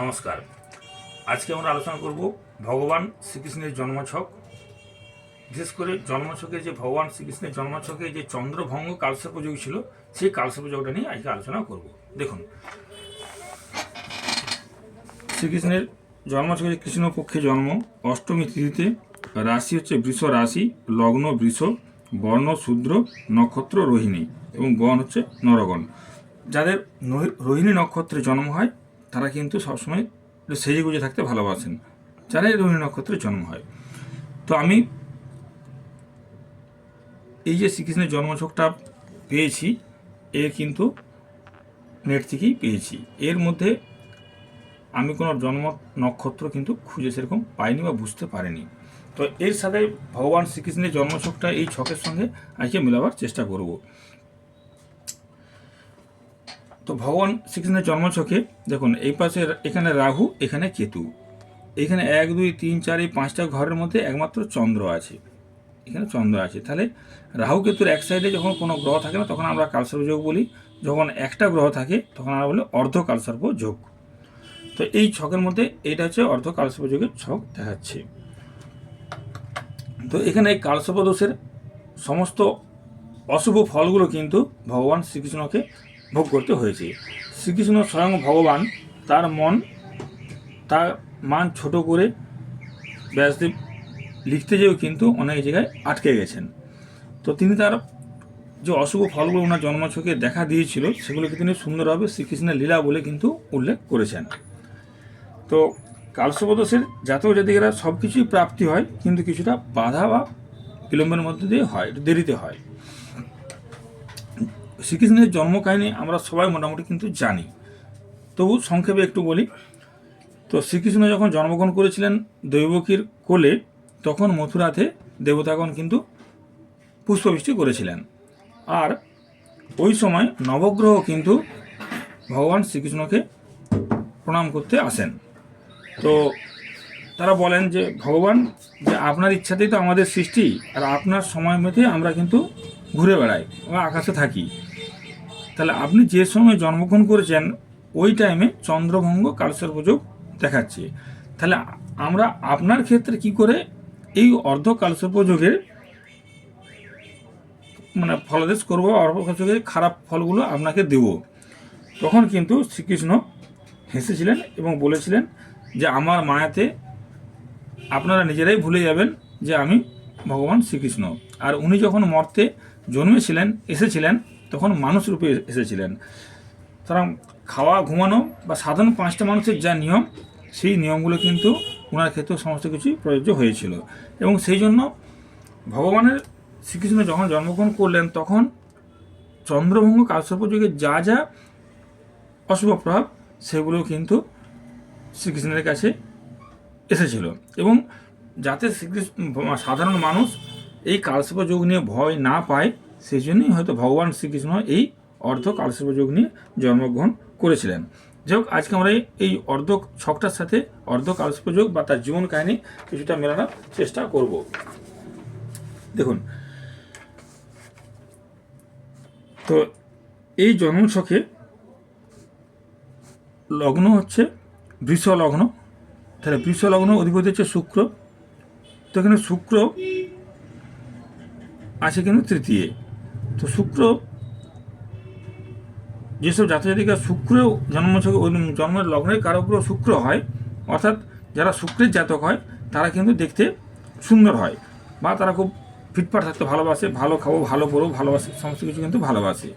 নমস্কার। আজকে আমরা আলোচনা করব ভগবান শ্রীকৃষ্ণের জন্মছক। বিশেষ করে জন্মছকে যে ভগবান শ্রীকৃষ্ণের জন্মছকে যে চন্দ্রভঙ্গ কালসর্পযোগ ছিল, সেই কালসর্পযোগটা নিয়ে আজকে আলোচনা করব। দেখুন, শ্রীকৃষ্ণের জন্মছকে যে কৃষ্ণ পক্ষে জন্ম, অষ্টমী তিথিতে রাশি হচ্ছে বৃষ রাশি, লগ্ন বৃষ, বর্ণ শূদ্র, নক্ষত্র রোহিণী এবং গণ হচ্ছে নরগণ। যাদের রোহিণী নক্ষত্রে জন্ম হয় তারা কিন্তু সবসময় সেজে গুজে থাকতে ভালোবাসেন, যারা এই রোহিণী নক্ষত্রে জন্ম হয়। তো আমি এই যে শ্রীকৃষ্ণের জন্মছকটা পেয়েছি, এর কিন্তু নেট থেকেই পেয়েছি। এর মধ্যে আমি কোনো জন্ম নক্ষত্র কিন্তু খুঁজে সেরকম পাইনি বা বুঝতে পারিনি। তো এর সাথে ভগবান শ্রীকৃষ্ণের জন্মছকটা এই ছকের সঙ্গে আজকে মেলাবার চেষ্টা করব। তো ভগবান শ্রীকৃষ্ণের জন্মছকে দেখুন, এই পাশে এখানে রাহু, এখানে কেতু। এখানে এক, দুই, তিন, চার, এই পাঁচটা ঘরের মধ্যে একমাত্র চন্দ্র আছে। এখানে চন্দ্র আছে। তাহলে রাহু, কেতুর এক সাইডে যখন কোনো গ্রহ থাকে না, তখন আমরা কালসর্প যোগ বলি। যখন একটা গ্রহ থাকে, তখন আমরা বলি অর্ধ কালসর্প যোগ। তো এই ছকের মধ্যে এটা হচ্ছে অর্ধ কালসর্প যোগের ছক দেখাচ্ছে। তো এখানে এই কালসর্প দোষের সমস্ত অশুভ ফলগুলো কিন্তু ভগবান শ্রীকৃষ্ণকে ভোগ করতে হয়েছে। শ্রীকৃষ্ণ স্বয়ং ভগবান, তার মন, তার মান ছোট করে ব্যাসদেব লিখতে যেও কিন্তু অনেক জায়গায় আটকে গেছেন। তো তিনি তার যে অশুভ ফলগুলো ওনার জন্মছকে দেখা দিয়েছিল, সেগুলোকে তিনি সুন্দরভাবে শ্রীকৃষ্ণের লীলা বলে কিন্তু উল্লেখ করেছেন। তো কালসবদোষের জাতক জাতিকেরা সব কিছুই প্রাপ্তি হয়, কিন্তু কিছুটা বাধা বা বিলম্বের মধ্যে দিয়ে হয়, দেরিতে হয়। শ্রীকৃষ্ণের জন্ম কাহিনী আমরা সবাই মোটামুটি কিন্তু জানি। তবু সংক্ষেপে একটু বলি। তো শ্রীকৃষ্ণ যখন জন্মগ্রহণ করেছিলেন দৈবকীর কোলে, তখন মথুরাতে দেবতাগণ কিন্তু পুষ্পবৃষ্টি করেছিলেন। আর ওই সময় নবগ্রহ কিন্তু ভগবান শ্রীকৃষ্ণকে প্রণাম করতে আসেন। তো তারা বলেন যে, ভগবান, যে আপনার ইচ্ছাতেই তো আমাদের সৃষ্টি, আর আপনার সময় মধ্যে আমরা কিন্তু ঘুরে বেড়াই বা আকাশে থাকি। তাহলে আপনি যে সময় জন্মগ্রহণ করেছেন, ওই টাইমে চন্দ্রভঙ্গ কালসর্পযোগ দেখাচ্ছে। তাহলে আমরা আপনার ক্ষেত্রে কি করে এই অর্ধ কালসর্পযোগের মানে ফলদেশ করব, অর্ধ খারাপ ফলগুলো আপনাকে দেব। তখন কিন্তু শ্রীকৃষ্ণ হেসেছিলেন এবং বলেছিলেন যে আমার মায়াতে আপনারা নিজেরাই ভুলে যাবেন যে আমি ভগবান শ্রীকৃষ্ণ। আর উনি যখন মর্তে জন্মেছিলেন, এসেছিলেন তখন মানুষ রূপে এসেছিলেন। তারা খাওয়া, ঘুমানো বা সাধারণ পাঁচটা মানুষের যা নিয়ম, সেই নিয়মগুলো কিন্তু ওনার ক্ষেত্রে সমস্ত কিছুই প্রযোজ্য হয়েছিল। এবং সেই জন্য ভগবানের শ্রীকৃষ্ণ যখন জন্মগ্রহণ করলেন, তখন চন্দ্রভঙ্গ কালসর্পযোগে যা যা অশুভ প্রভাব, সেগুলো কিন্তু শ্রীকৃষ্ণের কাছে এসেছিল। এবং যাতে শ্রীকৃষ্ণ, সাধারণ মানুষ এই কালসর্প যোগ নিয়ে ভয় না পায় সেই জন্যই হয়তো ভগবান শ্রীকৃষ্ণ এই অর্ধ কালসর্প যোগ নিয়ে জন্মগ্রহণ করেছিলেন। যাই হোক, আজকে আমরা এই- অর্ধ ছকটার সাথে অর্ধ কালসর্প যোগ বা তার জীবন কাহিনী কিছুটা মেলানোর চেষ্টা করব। দেখুন, তো এই জন্মছকে লগ্ন হচ্ছে বৃষ লগ্ন। তাহলে বৃষ লগ্ন অধিপতি হচ্ছে শুক্র। তো এখানে শুক্র আছে কিন্তু তৃতীয়। তো শুক্র, যেসব জাতজাতিকা শুক্র জন্মছকে জন্মের লগ্নের কারও উপর শুক্র হয়, অর্থাৎ যারা শুক্রের জাতক হয়, তারা কিন্তু দেখতে সুন্দর হয় বা তারা খুব ফিটফাট থাকতে ভালোবাসে, ভালো খাব, ভালো পড়ো ভালোবাসে, সমস্ত কিছু কিন্তু ভালোবাসে।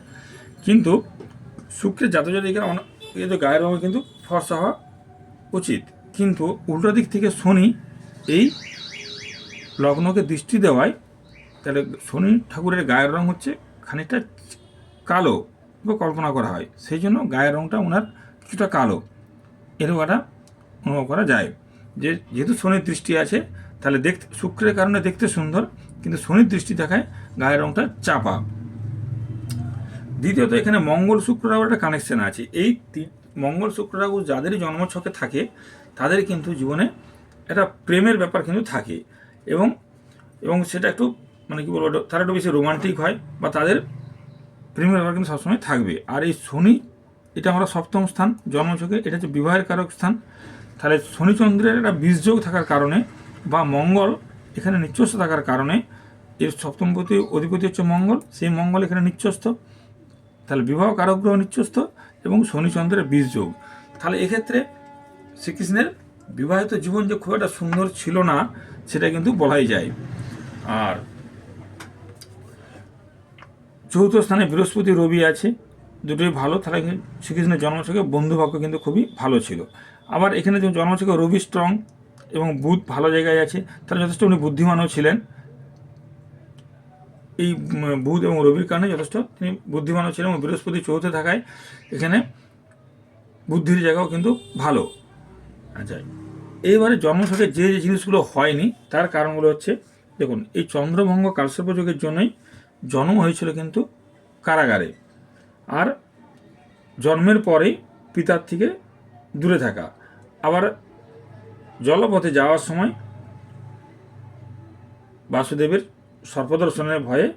কিন্তু শুক্রের জাতক জাতিকারা অনেক এদের গায়ের রঙ কিন্তু ফর্সা হওয়া উচিত। কিন্তু উল্টো দিক থেকে শনি এই লগ্নকে দৃষ্টি দেওয়ায়, তাহলে শনি ঠাকুরের গায়ের রং হচ্ছে খানিকটা কালো বা কল্পনা করা হয়। সেই জন্য গায়ের রঙটা ওনার কিছুটা কালো। এরকম একটা অনুভব করা যায়। যে যেহেতু শনির দৃষ্টি আছে, তাহলে দেখতে শুক্রের কারণে দেখতে সুন্দর, কিন্তু শনির দৃষ্টি দেখায় গায়ের রঙটা চাপা। দ্বিতীয়ত, এখানে মঙ্গল শুক্র একটা কানেকশন আছে। এই মঙ্গল শুক্র রাহু যাদেরই জন্মছকে থাকে, তাদের কিন্তু জীবনে একটা প্রেমের ব্যাপার কিন্তু থাকে। এবং এবং সেটা একটু মানে কি বলব, তারা একটু বেশি রোমান্টিক হয় বা তাদের প্রেমের ব্যাপার কিন্তু সবসময় থাকবে। আর এই শনি, এটা আমরা সপ্তম স্থান জন্মছকে এটা হচ্ছে বিবাহের কারক স্থান। তাহলে শনিচন্দ্রের একটা বীজযোগ থাকার কারণে বা মঙ্গল এখানে নিচ্ছস্থ থাকার কারণে এর সপ্তমপতি অধিপতি হচ্ছে মঙ্গল, সেই মঙ্গল এখানে নিচ্ছস্থ তাহলে বিবাহ কারক গ্রহ নিচ্ছস্থ এবং শনিচন্দ্রের বীজযোগ। তাহলে এক্ষেত্রে শ্রীকৃষ্ণের বিবাহিত জীবন যে খুব একটা সুন্দর ছিল না, সেটা কিন্তু বলাই যায়। আর চতুর্থ স্থানে বৃহস্পতি রবি আছে, দুটোই ভালো। তাহলে শ্রীকৃষ্ণের জন্মছকে বন্ধুভাগ্য কিন্তু খুবই ভালো ছিল। আবার এখানে যে জন্মছকে রবি স্ট্রং এবং বুধ ভালো জায়গায় আছে, তাহলে যথেষ্ট উনি বুদ্ধিমানও ছিলেন। এই বুধ এবং রবির কারণে যথেষ্ট তিনি বুদ্ধিমানও ছিলেন এবং বৃহস্পতি চৌথে থাকায় এখানে বুদ্ধির জায়গাও কিন্তু ভালো। আচ্ছা এইবারে জন্মছকে যে যে জিনিসগুলো হয়নি, তার কারণগুলো হচ্ছে, দেখুন, এই চন্দ্রভঙ্গ কালসর্পযোগের জন্যই জন্ম হয়েছিল কিন্তু কারাগারে। আর জন্মের পরেই পিতার থেকে দূরে থাকা। আবার জলপথে যাওয়ার সময় বাসুদেবের সর্পদর্শনের ভয়ে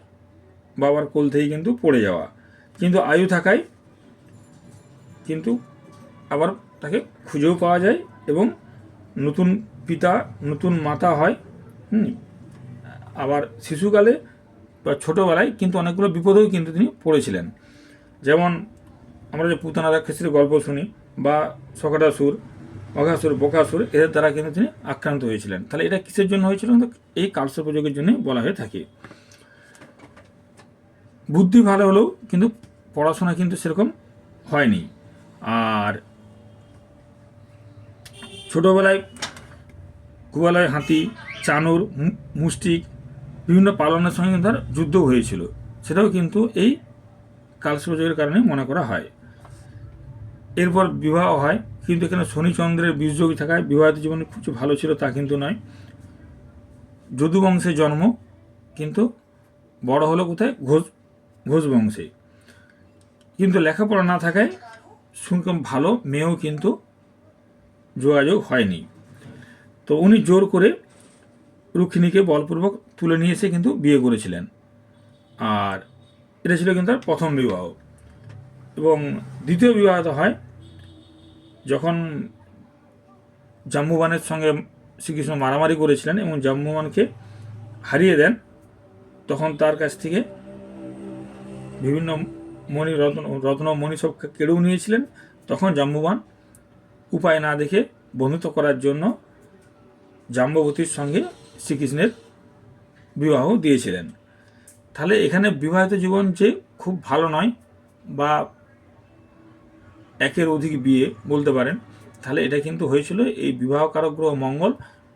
বাবার কোল থেকেই কিন্তু পড়ে যাওয়া। কিন্তু আয়ু থাকায় কিন্তু আবার তাকে খুঁজেও পাওয়া যায় এবং নতুন পিতা, নতুন মাতা হয়। আবার শিশুকালে বা ছোটোবেলায় কিন্তু অনেকগুলো বিপদেও কিন্তু তিনি পড়েছিলেন। যেমন আমরা যে পুতানা রাক্ষসীর গল্প শুনি বা সকটাসুর অঘাসুর বকাসুর, এদের দ্বারা কিন্তু তিনি আক্রান্ত হয়েছিলেন। তাহলে এটা কিসের জন্য হয়েছিল? এই কালসর্পযোগের জন্য বলা হয়ে থাকে। বুদ্ধি ভালো হলেও কিন্তু পড়াশোনা কিন্তু সেরকম হয়নি। আর ছোটোবেলায় কুয়ালয় হাতি, চানুর মুষ্টিক বিভিন্ন পালনের সঙ্গে তার যুদ্ধ হয়েছিল। সেটাও কিন্তু এই কালসর্পযোগের কারণে মনে করা হয়। এরপর বিবাহ হয়, কিন্তু এখানে শনিচন্দ্রের বীজযোগ থাকায় বিবাহিত জীবন খুব ভালো ছিল তা কিন্তু নয়। যদু বংশে জন্ম কিন্তু বড় হলো কোথায়? ঘোষ ঘোষ বংশে কিন্তু লেখাপড়া না থাকায় সেরকম ভালো মেয়েও কিন্তু যোগাযোগ হয়নি। তো উনি জোর করে রুক্মিণীকে বলপূর্বক তুলে নিয়ে এসে কিন্তু বিয়ে করেছিলেন। আর এটা ছিল কিন্তু তার প্রথম বিবাহ। এবং দ্বিতীয় বিবাহ হয় যখন জাম্বুবানের সঙ্গে শ্রীকৃষ্ণ মারামারি করেছিলেন এবং জাম্বুবানকে হারিয়ে দেন, তখন তার কাছ থেকে বিভিন্ন মণি রত্ন রত্ন মণি সব কেড়েও নিয়েছিলেন। তখন জাম্বুবান উপায় না দেখে বন্ধুত্ব করার জন্য জাম্ববতীর সঙ্গে শ্রীকৃষ্ণের বিবাহ দিয়েছিলেন। তাহলে এখানে বিবাহিত জীবন যে খুব ভালো নয় বা একের অধিক বিয়ে বলতে পারেন, তাহলে এটা কিন্তু হয়েছিল এই বিবাহ কারক গ্রহ মঙ্গল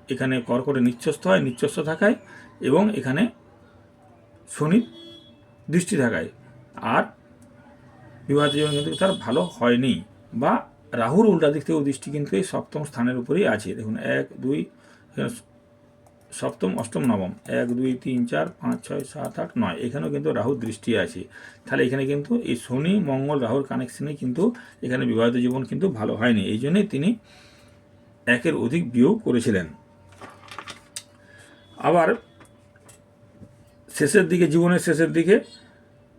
এখানে কর্কটে নিচ্ছস্থ হয় নিচ্ছস্থ থাকায় এবং এখানে শনির দৃষ্টি থাকায়। আর বিবাহিত জীবন কিন্তু তার ভালো হয়নি বা রাহুর উল্টা দিক থেকেও দৃষ্টি কিন্তু এই সপ্তম স্থানের উপরেই আছে। দেখুন, এক, দুই সপ্তম, অষ্টম, নবম। এক, দুই, তিন, চার, পাঁচ, ছয়, সাত, আট, নয়। এখানেও কিন্তু রাহুর দৃষ্টি আছে। তাহলে এখানে কিন্তু এই শনি, মঙ্গল, রাহুর কানেকশনে কিন্তু এখানে বিবাহিত জীবন কিন্তু ভালো হয়নি। এই জন্যই তিনি একের অধিক বিয়েও করেছিলেন। আবার শেষের দিকে, জীবনের শেষের দিকে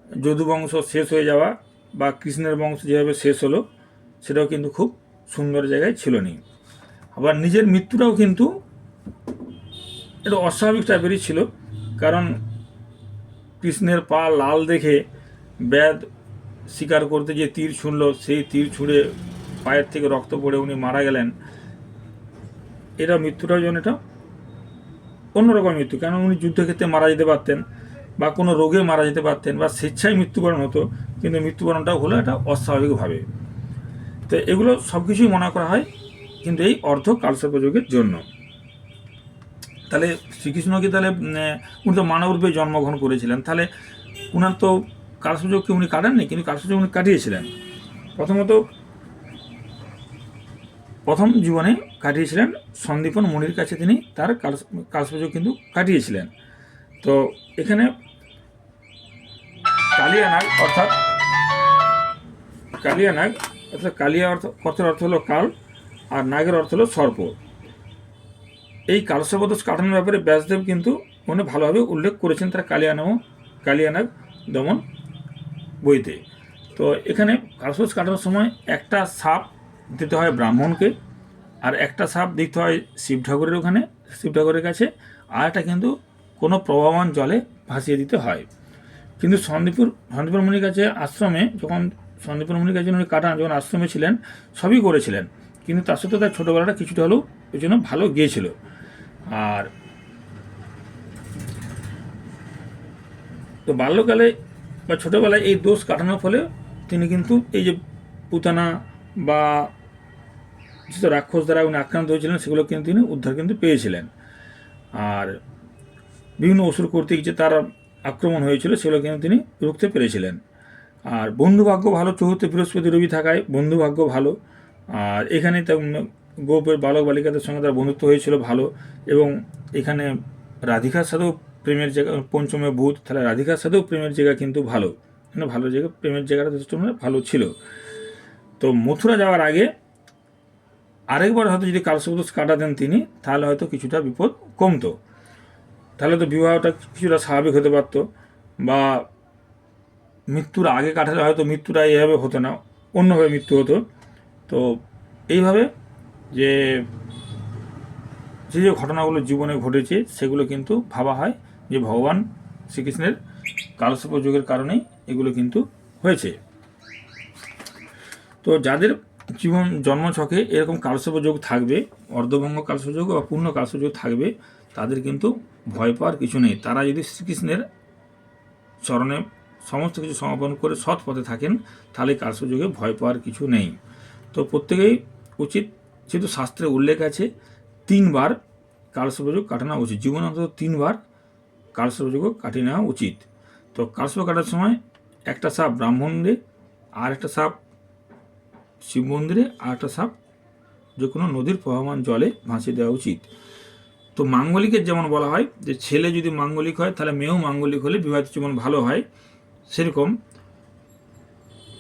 যদু বংশ শেষ হয়ে যাওয়া বা কৃষ্ণের বংশ যেভাবে শেষ হলো, সেটাও কিন্তু খুব সুন্দর জায়গায় ছিল নি আবার নিজের মৃত্যুটাও কিন্তু এটা অস্বাভাবিক টাইপেরই ছিল। কারণ কৃষ্ণের পা লাল দেখে ব্যাধ শিকার করতে যে তীর ছুঁড়ল। সেই তীর ছুঁড়ে পায়ের থেকে রক্ত পড়ে উনি মারা গেলেন। এটা মৃত্যুটাও যেন এটা অন্যরকম মৃত্যু। কেন উনি যুদ্ধক্ষেত্রে মারা যেতে পারতেন বা কোনো রোগে মারা যেতে পারতেন বা স্বেচ্ছায় মৃত্যুবরণ হতো, কিন্তু মৃত্যুবরণটাও হলো এটা অস্বাভাবিকভাবে। তো এগুলো সব কিছুই মনে করা হয় কিন্তু এই অর্ধ কালসর্পযোগের জন্য। তাহলে শ্রীকৃষ্ণকে তাহলে উনি তো মানব রূপে জন্মগ্রহণ করেছিলেন। তাহলে উনার তো কালসর্পযোগকে উনি কাটাননি, কিন্তু কালসর্পযোগ উনি কাটিয়েছিলেন। প্রথমত প্রথম জীবনে কাটিয়েছিলেন সন্দীপন মণির কাছে তিনি তার কাল কালসর্পযোগ কিন্তু কাটিয়েছিলেন। তো এখানে কালিয়ানাগ অর্থাৎ কালিয়ানাগ, অর্থাৎ কালিয়া অর্থ অর্থের অর্থ হলো কাল, আর নাগের অর্থ হলো সর্প। এই কালসর্পদোষ কাটানোর ব্যাপারে ব্যাসদেব কিন্তু উনি ভালোভাবে উল্লেখ করেছেন তার কালিয়া নাম কালিয়ানাগ দমন বইতে। তো এখানে কালসোস কাটানোর সময় একটা সাপ দিতে হয় ব্রাহ্মণকে, আর একটা সাপ দিতে হয় শিব ঠাকুরের ওখানে, শিব ঠাকুরের কাছে, আর একটা কিন্তু কোনো প্রবাহমান জলে ভাসিয়ে দিতে হয়। কিন্তু সন্দীপুর সন্দীপুর মুনির কাছে আশ্রমে যখন সন্দীপুর মুনির কাছে উনি কাটান, যখন আশ্রমে ছিলেন, সবই করেছিলেন। কিন্তু তার সাথে তার ছোটোবেলাটা কিছুটা হলেও ওই জন্য ভালো গিয়েছিল। আর তো বাল্যকালে বা ছোটোবেলায় এই দোষ কাটানোর ফলে তিনি কিন্তু এই যে পুতানা বা যেসব রাক্ষস দ্বারা উনি আক্রান্ত হয়েছিলেন, সেগুলো কিন্তু তিনি উদ্ধার কিন্তু পেয়েছিলেন। আর বিভিন্ন অসুর কর্তৃক যে তার আক্রমণ হয়েছিল, সেগুলো কিন্তু তিনি রুখতে পেরেছিলেন। আর বন্ধুভাগ্য ভালো, চতুর্থ বৃহস্পতি রবি থাকায় বন্ধুভাগ্য ভালো। আর এখানে গোপের বালক বালিকাদের সঙ্গে তার বন্ধুত্ব হয়েছিল ভালো এবং এখানে রাধিকার সাথেও প্রেমের জায়গা, পঞ্চমে বুধ, তাহলে রাধিকার সাথেও প্রেমের জায়গা কিন্তু ভালো। মানে ভালো জায়গা, প্রেমের জায়গাটা যথেষ্ট মানে ভালো ছিল। তো মথুরা যাওয়ার আগে আরেকবার হয়তো যদি কালসবদোষ কাটাতেন তিনি, তাহলে হয়তো কিছুটা বিপদ কমতো। তাহলে তো বিবাহটা কিছুটা স্বাভাবিক হতে পারতো বা মৃত্যুর আগে কাটালে হয়তো মৃত্যুটা এইভাবে হতো না, অন্যভাবে মৃত্যু হতো। তো এইভাবে যে যে যে ঘটনাগুলো জীবনে ঘটেছে, সেগুলো কিন্তু ভাবা হয় যে ভগবান শ্রীকৃষ্ণের কালসর্পযোগের কারণেই এগুলো কিন্তু হয়েছে। তো যাদের জীবন জন্মছকে এরকম কালসর্পযোগ থাকবে অর্ধভঙ্গ কালসর্পযোগ বা পূর্ণ কালসর্পযোগ থাকবে, তাদের কিন্তু ভয় পাওয়ার কিছু নেই। তারা যদি শ্রীকৃষ্ণের চরণে সমস্ত কিছু সমাপন করে সৎ পথে থাকেন, তাহলে কালসর্পযোগে ভয় পাওয়ার কিছু নেই। তো প্রত্যেকেই উচিত যেহেতু শাস্ত্রে উল্লেখ আছে, তিনবার কালসর্পযোগ কাটানো উচিত। জীবনে অন্তত তিনবার কালসর্পযোগ কাটিয়ে নেওয়া উচিত। তো কালসর্প কাটার সময় একটা সাপ ব্রাহ্মণে আর একটা সাপ শিব মন্দিরে, আর একটা সাপ যে কোনো নদীর প্রবাহমান জলে ভাসিয়ে দেওয়া উচিত। তো মাঙ্গলিকের যেমন বলা হয় যে, ছেলে যদি মাঙ্গলিক হয়, তাহলে মেয়েও মাঙ্গলিক হলে বিবাহিত জীবন ভালো হয়। সেরকম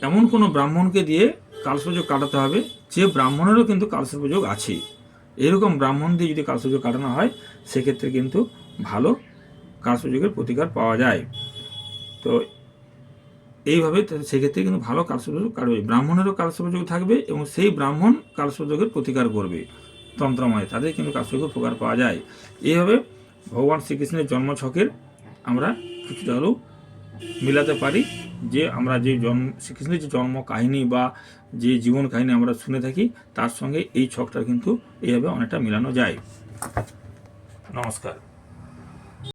এমন কোনো ব্রাহ্মণকে দিয়ে কালসর্পযোগ কাটাতে হবে। যে ব্রাহ্মণেরও কিন্তু কালসর্পযোগ আছে। এরকম ব্রাহ্মণ দিয়ে যদি কালসর্পযোগ কাটানো হয়, সেক্ষেত্রে কিন্তু ভালো কালসর্পযোগের প্রতিকার পাওয়া যায়। তো এইভাবে সেক্ষেত্রে কিন্তু ভালো কালসর্পযোগ কাটবে। ব্রাহ্মণেরও কালসর্পযোগ থাকবে এবং সেই ব্রাহ্মণ কালসর্পযোগের প্রতিকার করবে। তন্ত্রময়, তাদের কিন্তু কালসর্পযোগের উপকার পাওয়া যায়। এইভাবে ভগবান শ্রীকৃষ্ণের জন্মছকের আমরা কিছুটা হলেও মিলাতে পারি। যে আমরা যে জন্ম, শ্রীকৃষ্ণের যে জন্ম কাহিনী বা যে জীবন কাহিনী আমরা শুনে থাকি, তার সঙ্গে এই ছকটা কিন্তু এইভাবে অনেকটা মিলানো যায়। নমস্কার।